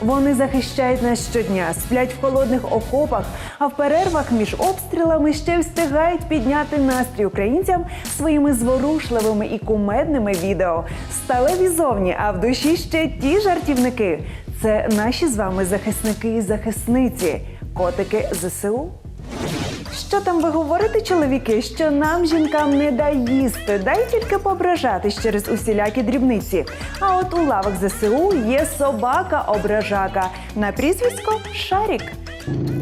Вони захищають нас щодня, сплять в холодних окопах, а в перервах між обстрілами ще встигають підняти настрій українцям своїми зворушливими і кумедними відео. Сталеві зовні, а в душі ще ті жартівники. Це наші з вами захисники і захисниці, котики ЗСУ. Що там ви говорите, чоловіки, що нам, жінкам, не дай їсти, дай тільки пображатись через усілякі дрібниці. А от у лавах ЗСУ є собака-ображака на прізвисько Шарік.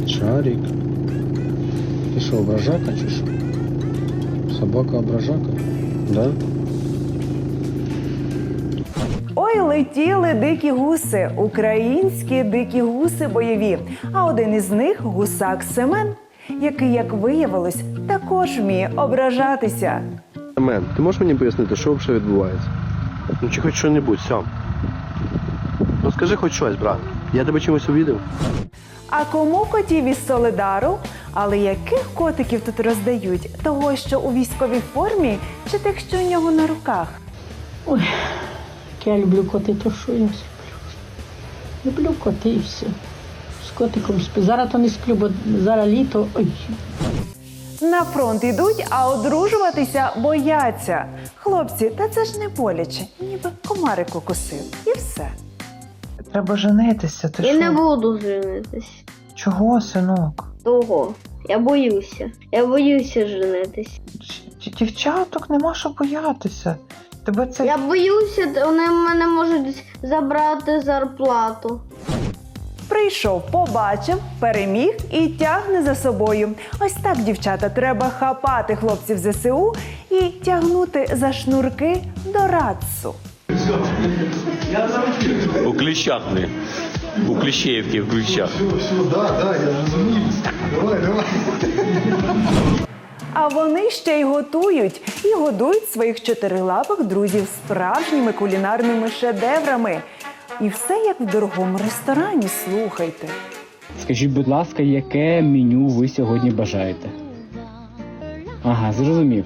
Шарик. Ти що, ображака чи що? Собака ображака? Да? Ой, летіли дикі гуси, українські дикі гуси бойові. А один із них гусак Семен, який, як виявилось, також вміє ображатися. Мен, ти можеш мені пояснити, що взагалі відбувається? Ну чи хоч що-небудь, сам. Ну скажи хоч щось, брат. Я тебе чимось увідив? А кому котів із Солидару? Але яких котиків тут роздають? Того, що у військовій формі, чи тих, що у нього на руках? Ой, як я люблю коти, то що я сплю. Люблю коти і все. Котиком сплю. Зараз то не сплю, бо зараз літо. Ой. На фронт йдуть, а одружуватися бояться. Хлопці, та це ж не боляче, ніби комарик укусив. І все. Треба женитися. Ти Я що? не буду женитись. Чого, синок? Того. Я боюся. Я боюся женитись. Д- Дівчаток нема що боятися. Тебе це Я боюся, вони в мене можуть забрати зарплату. Прийшов, побачив, переміг і тягне за собою. Ось так, дівчата, треба хапати хлопців ЗСУ і тягнути за шнурки до радцу. У кліщах ми. У Кліщеївці в кліщах. А вони ще й готують і годують своїх чотирилапих друзів справжніми кулінарними шедеврами. І все як в дорогому ресторані. Слухайте. Скажіть, будь ласка, яке меню ви сьогодні бажаєте? Ага, зрозумів.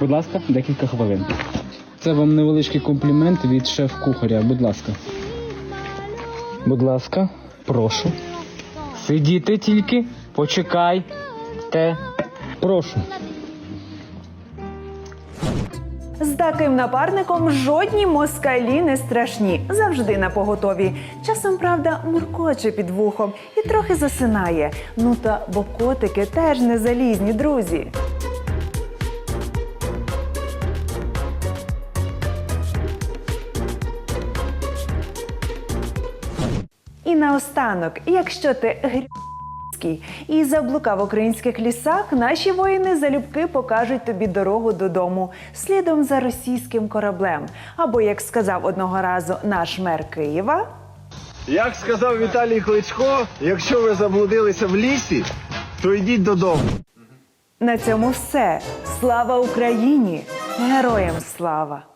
Будь ласка, декілька хвилин. Це вам невеличкий комплімент від шеф-кухаря. Будь ласка. Будь ласка, прошу. Сидіти тільки, почекай. Те. Прошу. З таким напарником жодні москалі не страшні, завжди на поготові. Часом, правда, муркоче під вухом і трохи засинає. Ну та бо котики теж не залізні, друзі. І наостанок, якщо ти грський і заблукав в українських лісах, наші воїни залюбки покажуть тобі дорогу додому слідом за російським кораблем. Або, як сказав одного разу наш мер Києва, Як сказав Віталій Кличко, якщо ви заблудилися в лісі, то йдіть додому. на цьому все. Слава Україні! Героям слава!